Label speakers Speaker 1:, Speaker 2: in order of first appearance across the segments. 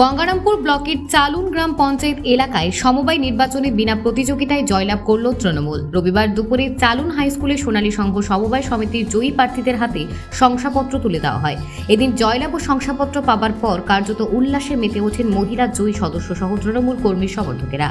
Speaker 1: গঙ্গারামপুর ব্লকের চালুন গ্রাম পঞ্চায়েত এলাকায় সমবায় নির্বাচনে বিনা প্রতিযোগিতায় জয়লাভ করল তৃণমূল। রবিবার দুপুরে চালুন হাই স্কুলে সোনালী সংঘ সমবায় সমিতির জয়ী প্রার্থীদের হাতে শংসাপত্র তুলে দেওয়া হয়। এদিন জয়লাভ ও শংসাপত্র পাবার পর কার্যত উল্লাসে মেতে ওঠেন মহিলা জয়ী সদস্য সহ তৃণমূল কর্মী সমর্থকেরা।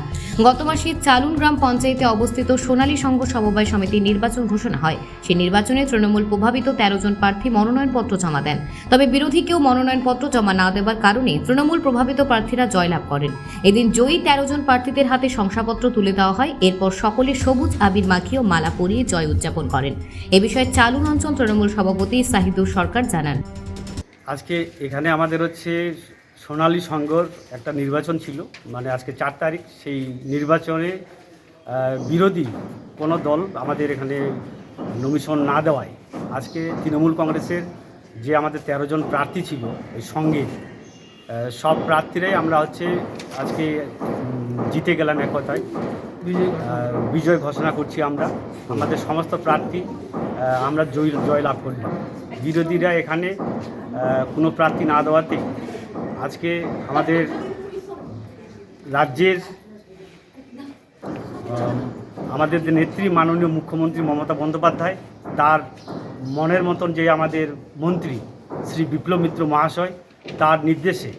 Speaker 1: গত মাসে চালুন গ্রাম পঞ্চায়েতে অবস্থিত সোনালী সংঘ সমবায় সমিতির নির্বাচন ঘোষণা হয়। সেই নির্বাচনে তৃণমূল প্রভাবিত তেরো জন প্রার্থী মনোনয়নপত্র জমা দেন। তবে বিরোধী কেউ মনোনয়নপত্র জমা না দেওয়ার কারণে তৃণমূল প্রভাবিত প্রার্থীরা জয়লাভ করেন। এদিন জয়ী তেরো জন প্রার্থীদের হাতে শংসাপত্র তুলে দেওয়া হয়। এরপর সকলে সবুজ আবির মাখিয়ে ও মালা পরিয়ে জয় উদযাপন করেন। এ বিষয়ে চালুন অঞ্চল তৃণমূল সভাপতি সাহিদুর সরকার জানান।
Speaker 2: আজকে এখানে আমাদের হচ্ছে সোনালী সংঘর একটা নির্বাচন ছিল। মানে আজকে চার তারিখ। সেই নির্বাচনে বিরোধী কোনো দল আমাদের এখানে নমিশন না দেওয়ায়। আজকে তৃণমূল কংগ্রেসের যে আমাদের তেরো জন প্রার্থী ছিল, এই সঙ্গে সব প্রার্থীরাই আমরা হচ্ছে আজকে জিতে গেলাম এক কথায়। বিজয় ঘোষণা। করছি আমরা। আমাদের সমস্ত প্রার্থী আমরা জয় জয় লাভ করলাম। বিরোধীরা এখানে কোনো প্রার্থী না দেওয়াতে আজকে আমাদের রাজ্যের আমাদের যে নেত্রী মাননীয় মুখ্যমন্ত্রী মমতা বন্দ্যোপাধ্যায় তার মনের মতন যে আমাদের মন্ত্রী শ্রী বিপ্লব মিত্র মহাশয় তার নির্দেশে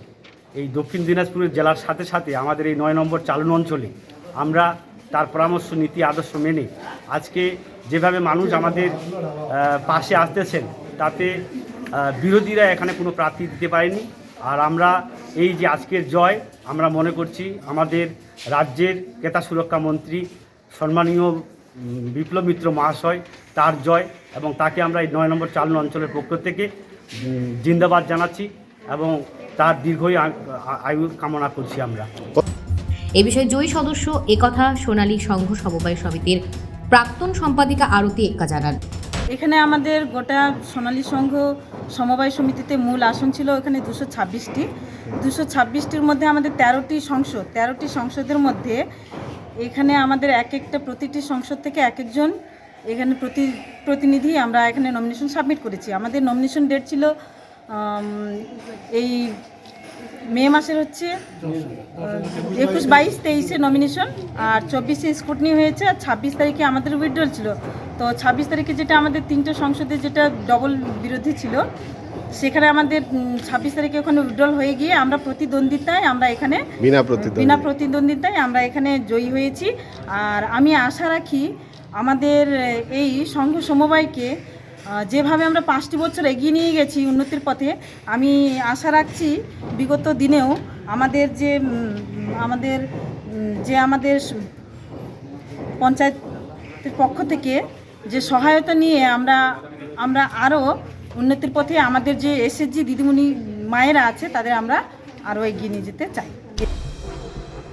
Speaker 2: এই দক্ষিণ দিনাজপুরের জেলার সাথে সাথে আমাদের এই নয় নম্বর চালন অঞ্চলে আমরা তার পরামর্শ, নীতি, আদর্শ মেনে আজকে যেভাবে মানুষ আমাদের পাশে আসতেছেন, তাতে বিরোধীরা এখানে কোনো প্রার্থী দিতে পারেনি। আর আমরা এই যে আজকের জয়, আমরা মনে করছি আমাদের রাজ্যের ক্রেতা সুরক্ষা মন্ত্রী, সম্মানীয় বিপ্লব মিত্র মহাশয়, তার জয় এবং তাকে আমরা এই নয় নম্বর চালন অঞ্চলের পক্ষ থেকে জিন্দাবাদ জানাচ্ছি। এবং তার দীর্ঘই আ- আয়ু কামনা করছি আমরা।
Speaker 1: এ বিষয়ে জয়ী সদস্য একথা সোনালী সংঘ সমবায় সমিতির প্রাক্তন সম্পাদিকা আরতি এক্কা জানান।
Speaker 3: এখানে আমাদের গোটা সোনালী সংঘ সমবায় সমিতিতে মূল আসন ছিল এখানে দুশো ছাব্বিশটি। দুশো ছাব্বিশটির মধ্যে আমাদের তেরোটি সংসদ। তেরোটি সংসদের মধ্যে এখানে আমাদের এক একটা প্রতিটি সংসদ থেকে এক একজন এখানে প্রতি প্রতিনিধি আমরা এখানে নমিনেশন সাবমিট করেছি। আমাদের নমিনেশন ডেট ছিল এই মে মাসের হচ্ছে একুশ বাইশ তেইশে নমিনেশন আর চব্বিশে স্কুটনি হয়েছে আর ছাব্বিশ তারিখে আমাদের উইথড্রল ছিল। তো ছাব্বিশ তারিখে যেটা আমাদের তিনটে সংসদে যেটা ডবল বিরোধী ছিল সেখানে আমাদের ছাব্বিশ তারিখে ওখানে উইথড্রল হয়ে গিয়ে আমরা প্রতিদ্বন্দ্বিতায় আমরা এখানে
Speaker 4: বিনা
Speaker 3: প্রতিদ্বন্দ্বিতায় আমরা এখানে জয়ী হয়েছি। আর আমি আশা রাখি আমাদের এই সংঘ সমবায়কে যেভাবে আমরা পাঁচটি বছর এগিয়ে নিয়ে গেছি উন্নতির পথে, আমি আশা রাখছি বিগত দিনেও আমাদের যে আমাদের যে আমাদের পঞ্চায়েতের পক্ষ থেকে যে সহায়তা নিয়ে আমরা আমরা আরও উন্নতির পথে আমাদের যে এসএসজি দিদিমণি মায়েরা আছে, তাদের আমরা আরও এগিয়ে নিয়ে যেতে চাই।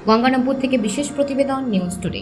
Speaker 1: গঙ্গারামপুর থেকে বিশেষ প্রতিবেদন নিউজ টুডে।